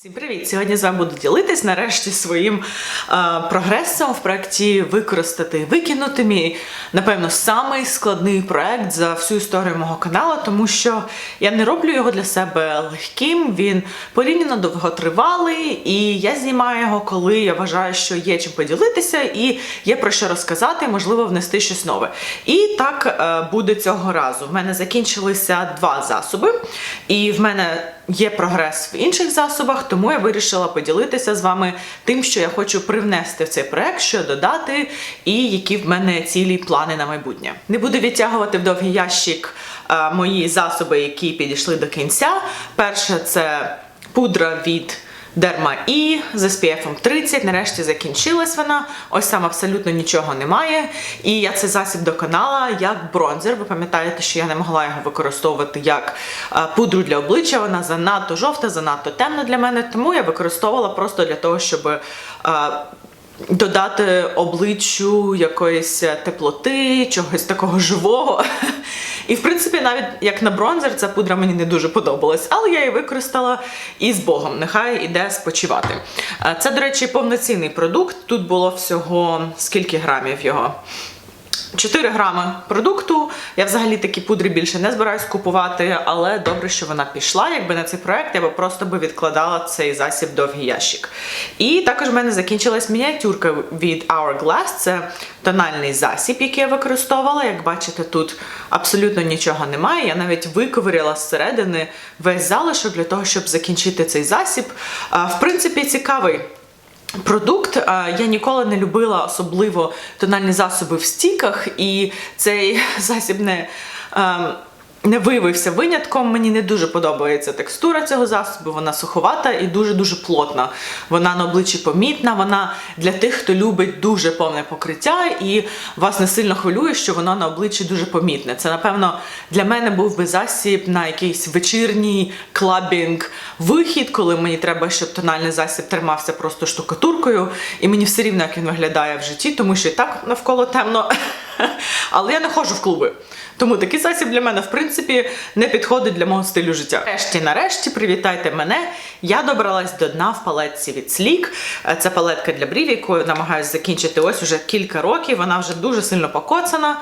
Всім привіт! Сьогодні з вами буду ділитись нарешті своїм е, прогресом в проєкті використати, викинути мій, напевно, самий складний проєкт за всю історію мого каналу, тому що я не роблю його для себе легким. Він порівняно довготривалий, і я знімаю його, коли я вважаю, що є чим поділитися, і є про що розказати, можливо, внести щось нове. І так е, буде цього разу. В мене закінчилися два засоби, і в мене є прогрес в інших засобах, тому я вирішила поділитися з вами тим, що я хочу привнести в цей проект, що додати, і які в мене цілі плани на майбутнє. Не буду відтягувати в довгий ящик е, мої засоби, які підійшли до кінця. Перше це пудра від. Дерма І з SPF 30, нарешті закінчилась вона. Ось там абсолютно нічого немає. І я цей засіб доконала як бронзер. Ви пам'ятаєте, що я не могла його використовувати як е, пудру для обличчя. Вона занадто жовта, занадто темна для мене. Тому я використовувала просто для того, щоб. е, Додати обличчю якоїсь теплоти, чогось такого живого. І, в принципі, навіть як на бронзер, ця пудра мені не дуже подобалась, але я її використала і з Богом. Нехай іде спочивати. Е, Це, до речі, повноцінний продукт. Тут було всього скільки грамів його? 4 грами продукту. Я взагалі такі пудри більше не збираюсь купувати, але добре, що вона пішла. Якби на цей проект, я би просто би відкладала цей засіб довгий ящик. І також в мене закінчилась мініатюрка від Hourglass. Це тональний засіб, який я використовувала. Як бачите, тут абсолютно нічого немає. Я навіть виковиряла зсередини весь залишок для того, щоб закінчити цей засіб. В принципі, цікавий. Продукт я ніколи не любила особливо тональні засоби в стіках, і цей засіб не. Не виявився винятком. Мені не дуже подобається текстура цього засобу. Вона суховата і дуже-дуже плотна. Вона на обличчі помітна. Вона для тих, хто любить дуже повне покриття, і вас не сильно хвилює, що воно на обличчі дуже помітне. Це, напевно, для мене був би засіб на якийсь вечірній клабінг вихід, коли мені треба, щоб тональний засіб тримався просто штукатуркою, і мені все рівно, як він виглядає в житті, тому що і так навколо темно. Але я не ходжу в клуби. Тому такий засіб для мене, в принципі, не підходить для мого стилю життя. Нарешті, нарешті, привітайте мене. Я добралась до дна в палетці від Sleek. Е, Це палетка для брів, яку я намагаюся закінчити ось уже кілька років. Вона вже дуже сильно покоцана.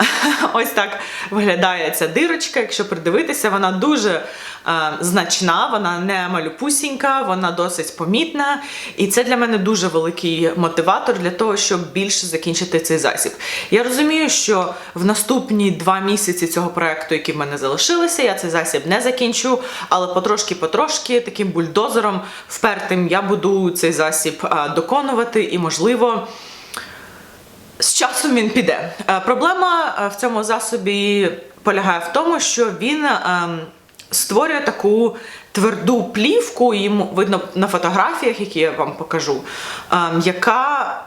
Ось так виглядає ця дирочка. Якщо придивитися, вона дуже е, значна, вона не малюпусінька, вона досить помітна. І це для мене дуже великий мотиватор для того, щоб більше закінчити цей засіб. Я розумію, що в наступні два місяці цього проекту, які в мене залишилися, я цей засіб не закінчу, але потрошки-потрошки, таким бульдозером впертим я буду цей засіб е, доконувати і, можливо. З часом він піде. Е, Проблема е, в цьому засобі полягає в тому, що він ем, створює таку тверду плівку, їм видно на фотографіях, які я вам покажу, ем, яка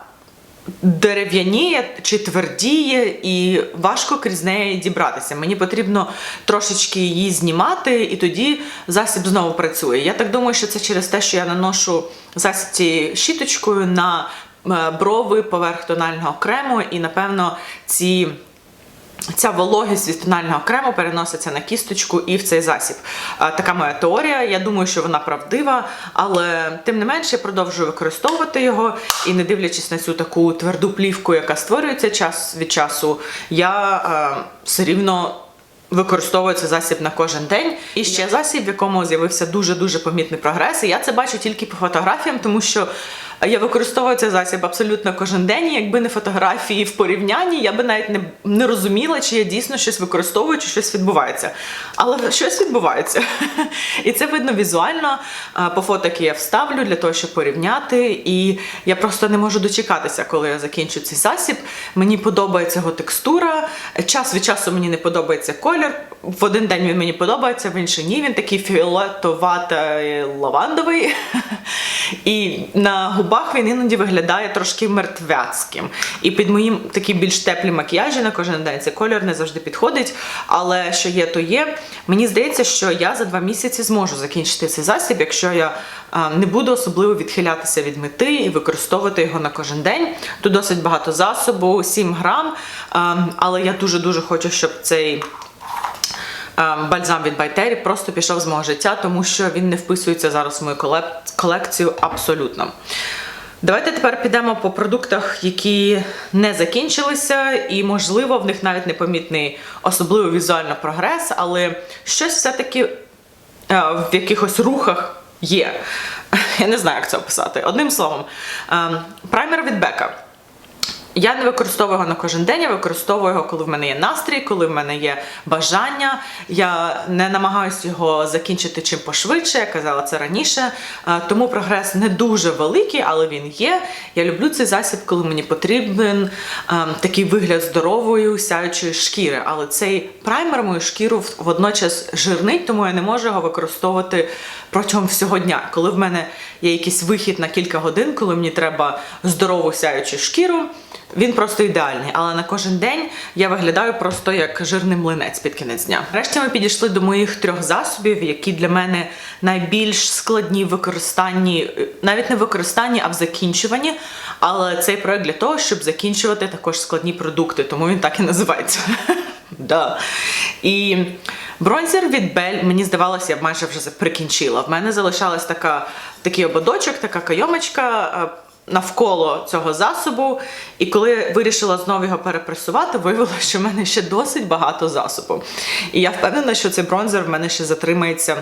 дерев'яніє чи твердіє, і важко крізь неї дібратися. Мені потрібно трошечки її знімати, і тоді засіб знову працює. Я так думаю, що це через те, що я наношу засіб цією щіточкою на брови поверх тонального крему, і напевно ці. Ця вологість від тонального крему переноситься на кісточку і в цей засіб. Така моя теорія. Я думаю, що вона правдива, але тим не менше я продовжую використовувати його і не дивлячись на цю таку тверду плівку, яка створюється час від часу, я е, все рівно. Використовую цей засіб на кожен день. І ще засіб, в якому з'явився дуже-дуже помітний прогрес. І я це бачу тільки по фотографіям, тому що я використовую цей засіб абсолютно кожен день. Якби не фотографії в порівнянні, я би навіть не, не розуміла, чи я дійсно щось використовую, чи щось відбувається. Але щось відбувається. І це видно візуально. По фото, які я вставлю для того, щоб порівняти. І я просто не можу дочекатися, коли я закінчу цей засіб. Мені подобається його текстура. Час від часу мені не подобається колір. В один день він мені подобається, в інший ні. Він такий фіолетовато-лавандовий. І на губах він іноді виглядає трошки мертвяцьким. І під моїм такі більш теплі макіяжі на кожен день цей колір не завжди підходить. Але що є, то є. Мені здається, що я за два місяці зможу закінчити цей засіб, якщо я а, не буду особливо відхилятися від мети і використовувати його на кожен день. Тут досить багато засобу, 7 грам. А, але я дуже-дуже хочу, щоб цей ем, бальзам від Байтері просто пішов з мого життя, тому що він не вписується зараз в мою колекцію абсолютно. Давайте тепер підемо по продуктах, які не закінчилися, і, можливо, в них навіть непомітний особливо візуально прогрес, але щось все-таки е, в якихось рухах є. Я не знаю, як це описати. Одним словом, ем, праймер від Бека. Я не використовую його на кожен день, я використовую його, коли в мене є настрій, коли в мене є бажання. Я не намагаюся його закінчити чим пошвидше, я казала це раніше. Е, Тому прогрес не дуже великий, але він є. Я люблю цей засіб, коли мені потрібен ем, такий вигляд здорової, сяючої шкіри. Але цей праймер мою шкіру водночас жирнить, тому я не можу його використовувати протягом всього дня. Коли в мене є якийсь вихід на кілька годин, коли мені треба здорову сяючу шкіру. Він просто ідеальний, але на кожен день я виглядаю просто як жирний млинець під кінець дня. Нарешті ми підійшли до моїх трьох засобів, які для мене найбільш складні в використанні, е, навіть не в використанні, а в закінчуванні. Але цей проект для того, щоб закінчувати також складні продукти, тому він так і називається. Да. І бронзер від Бель, мені здавалося, я майже вже прикінчила. В мене залишалась така, такий ободочок, така кайомочка. Навколо цього засобу, і коли вирішила знову його перепресувати, виявилося, що в мене ще досить багато засобу. І я впевнена, що цей бронзер в мене ще затримається,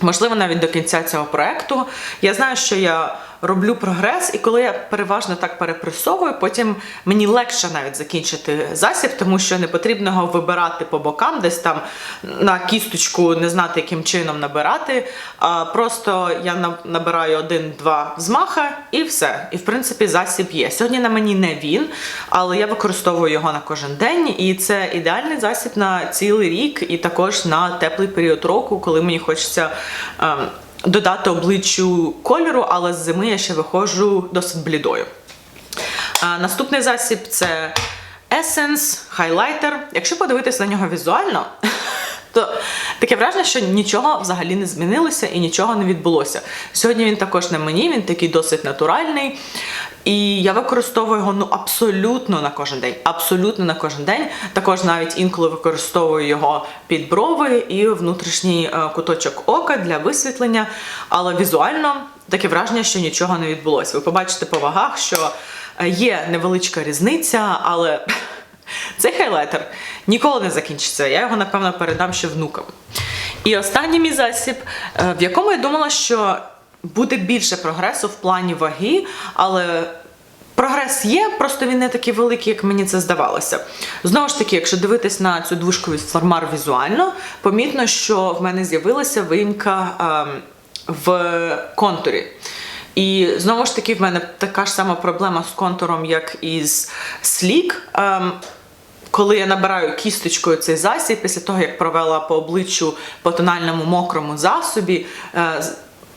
можливо, навіть до кінця цього проекту. Я знаю, що я роблю прогрес, і коли я переважно так перепресовую, потім мені легше навіть закінчити засіб, тому що не потрібно його вибирати по бокам, десь там на кісточку не знати, яким чином набирати. А просто я набираю один-два взмаха і все. І в принципі засіб є. Сьогодні на мені не він, але я використовую його на кожен день, і це ідеальний засіб на цілий рік, і також на теплий період року, коли мені хочеться. Додати обличчю кольору, але з зими я ще виходжу досить блідою. А, наступний засіб це Essence Highlighter. Якщо подивитися на нього візуально, то таке враження, що нічого взагалі не змінилося і нічого не відбулося. Сьогодні він також на мені, він такий досить натуральний. І я використовую його ну абсолютно на кожен день. Абсолютно на кожен день. Також навіть інколи використовую його під брови і внутрішній е, куточок ока для висвітлення. Але візуально таке враження, що нічого не відбулося. Ви побачите по вагах, що е, є невеличка різниця, але цей хайлайтер ніколи не закінчиться. Я його, напевно, передам ще внукам. І останній мій засіб, е, в якому я думала, що буде більше прогресу в плані ваги, але прогрес є, просто він не такий великий, як мені це здавалося. Знову ж таки, якщо дивитись на цю двушку від Флормар візуально, помітно, що в мене з'явилася виїмка ем, в контурі. І знову ж таки, в мене така ж сама проблема з контуром, як і з слік. Ем, коли я набираю кісточкою цей засіб, після того як провела по обличчю по тональному мокрому засобі, е,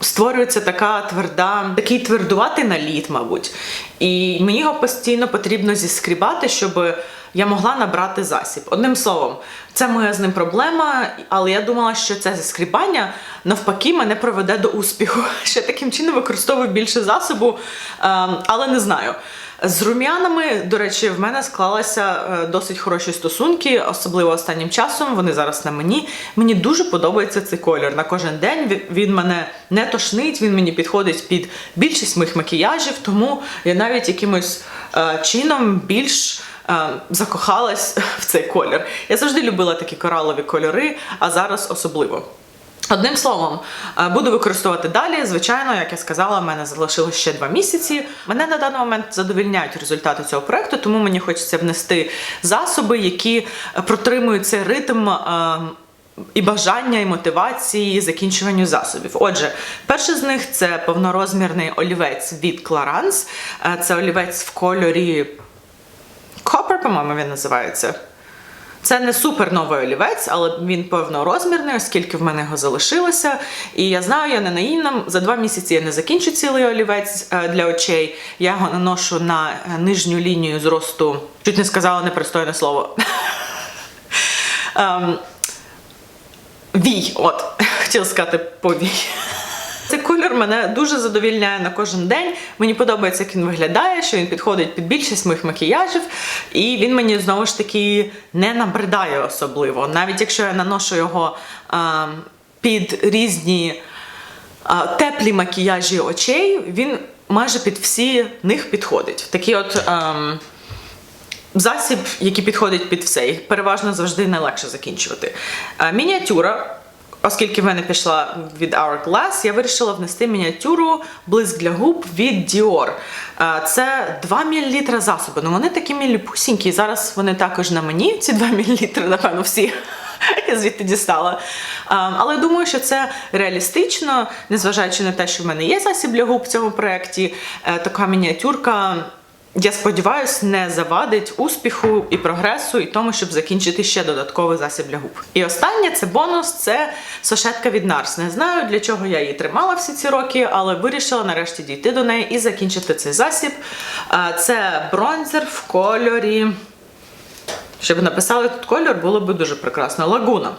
створюється така тверда, такий твердуватий наліт, мабуть. І мені його постійно потрібно зіскрібати, щоб я могла набрати засіб. Одним словом, це моя з ним проблема, але я думала, що це зіскрібання навпаки мене приведе до успіху. Я таким чином використовую більше засобу, ем, але не знаю. З рум'янами, до речі, в мене склалися е, досить хороші стосунки, особливо останнім часом. Вони зараз на мені. Мені дуже подобається цей колір. На кожен день він- він мене не тошнить, він мені підходить під більшість моїх макіяжів, тому я навіть якимось е, чином більш. Е, Закохалась в цей колір. Я завжди любила такі коралові кольори, а зараз особливо. Одним словом, е, буду використовувати далі. Звичайно, як я сказала, в мене залишилось ще два місяці. Мене на даний момент задовільняють результати цього проекту, тому мені хочеться внести засоби, які протримують цей ритм. е, І бажання, і мотивації закінчуванню засобів. Отже, перший з них це повнорозмірний олівець від Clarins. Це олівець в кольорі по-моєму, він називається. Це не супер новий олівець, але він повнорозмірний, оскільки в мене його залишилося. І я знаю, я не наївна. За два місяці я не закінчу цілий олівець е, для очей. Я його наношу на е, нижню лінію зросту. Чуть не сказала непристойне слово. Ем, Вій, от, хотіла сказати повій. Мене дуже задовільняє на кожен день. Мені подобається, як він виглядає, що він підходить під більшість моїх макіяжів, і він мені знову ж таки не набридає особливо. Навіть якщо я наношу його а, під різні а, теплі макіяжі очей, він майже під всі них підходить. Такий от. ем, Засіб, який підходить під все, їх переважно завжди найлегше закінчувати. Е, Мініатюра, оскільки в мене пішла від Hourglass, я вирішила внести мініатюру блиск для губ від Dior. Е, Це 2 мл засобу. Ну вони такі міліпусінькі. Зараз вони також на мені, ці 2 мл, напевно, всі. Я звідти дістала. Але думаю, що це реалістично, незважаючи на те, що в мене є засіб для губ в цьому проєкті, е, така мініатюрка. Я сподіваюся, не завадить успіху і прогресу, і тому, щоб закінчити ще додатковий засіб для губ. І останнє це бонус, це сошетка від Nars. Не знаю, для чого я її тримала всі ці роки, але вирішила нарешті дійти до неї і закінчити цей засіб. Це бронзер в кольорі. Щоб написали тут кольор, було б дуже прекрасно. Лагуна.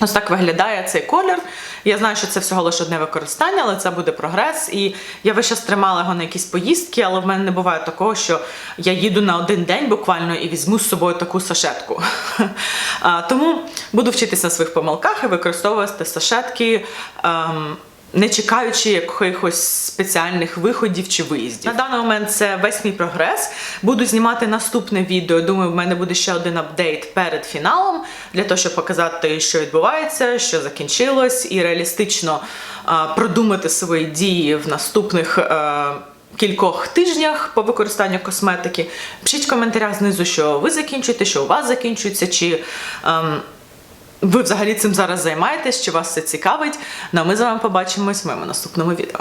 Ось так виглядає цей колір. Я знаю, що це всього лише одне використання, але це буде прогрес. І я весь час тримала його на якісь поїздки, але в мене не буває такого, що я їду на один день буквально і візьму з собою таку сашетку. Тому буду вчитися на своїх помилках і використовувати сашетки. ем, не чекаючи якихось спеціальних виходів чи виїздів. На даний момент це весь мій прогрес. Буду знімати наступне відео. Думаю, в мене буде ще один апдейт перед фіналом для того, щоб показати, що відбувається, що закінчилось, і реалістично а, продумати свої дії в наступних. е, Кількох тижнях по використанню косметики. Пишіть в коментарях знизу, що ви закінчуєте, що у вас закінчується, чи ем, ви взагалі цим зараз займаєтесь, чи вас це цікавить. Ну а ми з вами побачимось в моєму наступному відео.